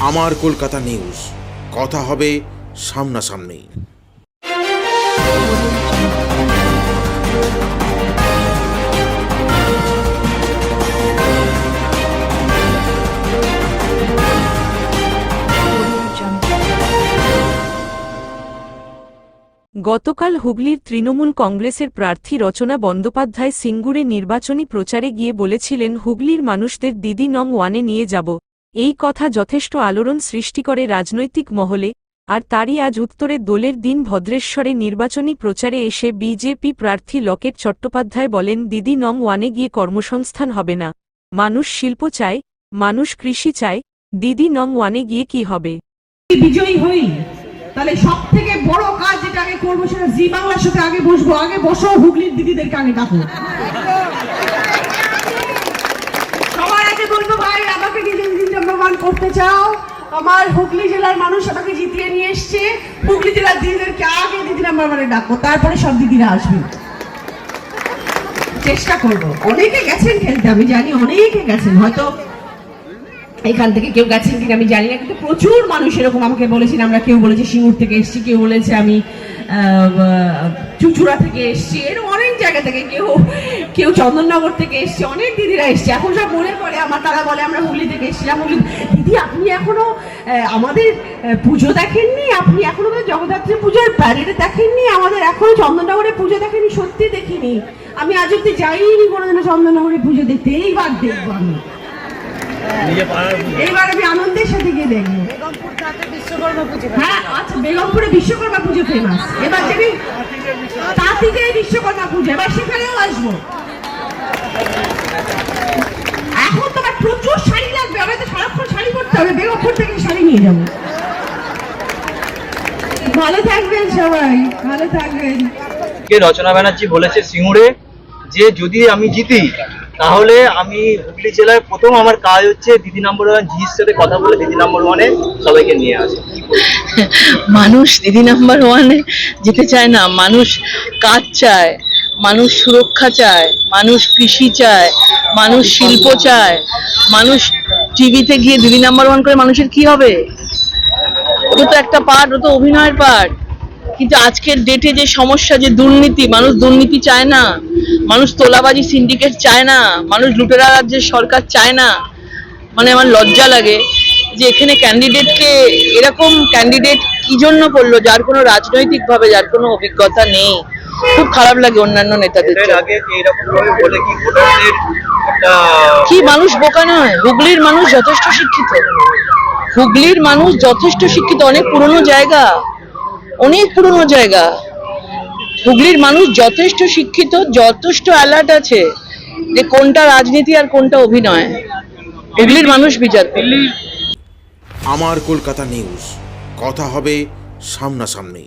আমার কলকাতা নিউজ। কথা হবে সামনাসামনি। গতকাল হুগলির তৃণমূল কংগ্রেসের প্রার্থী রচনা বন্দ্যোপাধ্যায় সিঙ্গুরে নির্বাচনী প্রচারে গিয়ে বলেছিলেন, হুগলির মানুষদের দিদি নং ওয়ানে নিয়ে যাব। এই কথা যথেষ্ট আলোড়ন সৃষ্টি করে রাজনৈতিক মহলে, আর তারই আজ উত্তরে দোলের দিন ভদ্রেশ্বরে নির্বাচনী প্রচারে এসে বিজেপি প্রার্থী লকেট চট্টোপাধ্যায় বলেন, দিদি নং ওয়ানে গিয়ে কর্মসংস্থান হবে না। মানুষ শিল্প চায়, মানুষ কৃষি চায়, দিদি নং ওয়ানে গিয়ে কি হবে? বিজয়ী হই। তাহলে সব থেকে বড় কাজ যেটা আগে করব সেটা সাথে আগে বসবো। আগে বসো হুগলির দিদিদেরকে আগে ডাকো সবার আগে বলব ভাই আমাকে দিদি দিদি নাম্বার ওয়ান করতে চাও? আমার হুগলি জেলার মানুষ আমাকে জিতিয়ে নিয়ে এসছে। হুগলি জেলার দিদিদেরকে আগে দিদি নাম্বার ওয়ানে ডাকো তারপরে সব দিদিরা আসবে। চেষ্টা করব। অনেকে গেছেন খেলতে, আমি জানি অনেকে গেছেন। হয়তো এখান থেকে কেউ গেছেন কিনা আমি জানি না, কিন্তু প্রচুর মানুষ এরকম আমাকে বলেছেন। আমরা কেউ বলেছে সিঙ্গুর থেকে এসেছি, কেউ বলেছে আমি চুচুড়া থেকে এসেছি। এরকম অনেক জায়গা থেকে কেউ কেউ চন্দননগর থেকে এসছে, অনেক দিদিরা এসছে। এখন সব মনে পড়ে, আমার তারা বলে, আমরা হুগলি থেকে এসেছিলাম। হুগলি দিদি, আপনি এখনও আমাদের পুজো দেখেননি? আপনি এখনও জগদ্ধাত্রী পুজোর প্যারেডে দেখেননি? আমাদের এখনও চন্দননগরে পুজো দেখেনি? সত্যি দেখিনি। আমি আজ অব্দি যাইনি কোনোদিনও চন্দননগরে পুজো দেখতে। এইবার দেখব আমি। এইবার আমি আনন্দের সাথে গিয়ে দেখব। হ্যাঁ। আচ্ছা বেগমপুরে বিশ্বকর্মা পুজো ফেমাস এবার তাঁতিতে বিশ্বকর্মা পুজো এবার সেখানেও আসব। এখন তোমার প্রচুর শাড়ি লাগবে আমি তো সারাক্ষণ শাড়ি পরতে হবে বেগমপুর থেকে শাড়ি নিয়ে যাব। ভালো থাকবেন সবাই ভালো থাকবেন। কে রচনা ব্যানার্জি বলেছে সিঙ্গুরে যে যদি আমি জিতি তাহলে আমি হুগলি জেলায় প্রথম আমার কাজ হচ্ছে দিদি নম্বর ওয়ান জির সাথে কথা বলে দিদি নম্বর ওয়ানে সবাইকে নিয়ে আসে। মানুষ দিদি নাম্বার ওয়ানে যেতে চায় না, মানুষ কাজ চায়, মানুষ সুরক্ষা চায়, মানুষ কৃষি চায়, মানুষ শিল্প চায়, মানুষ টিভিতে গিয়ে দিদি নাম্বার ওয়ান করে মানুষের কি হবে? ওটা তো একটা পার্ট ও তো অভিনয়ের পার্ট। কিন্তু আজকের ডেটে যে সমস্যা, যে দুর্নীতি, মানুষ দুর্নীতি চায় না মানুষ তোলাবাজি সিন্ডিকেট চায় না মানুষ লুটেরা রাজ্যের সরকার চায় না। মানে আমার লজ্জা লাগে যে এখানে ক্যান্ডিডেটকে এরকম ক্যান্ডিডেট কি জন্য করল যার কোনো রাজনৈতিক ভাবে যার কোনো অভিজ্ঞতা নেই। খুব খারাপ লাগে অন্যান্য নেতাদের কি মানুষ বোকা নয় হুগলির মানুষ যথেষ্ট শিক্ষিত। হুগলির মানুষ যথেষ্ট শিক্ষিত অনেক পুরনো জায়গা অনেক পুরনো জায়গা। হুগলির মানুষ যথেষ্ট শিক্ষিত, যথেষ্ট অ্যালার্ট আছে যে কোনটা রাজনীতি আর কোনটা অভিনয়। হুগলির মানুষ বিচার। আমার কলকাতা নিউজ কথা হবে সামনাসামনি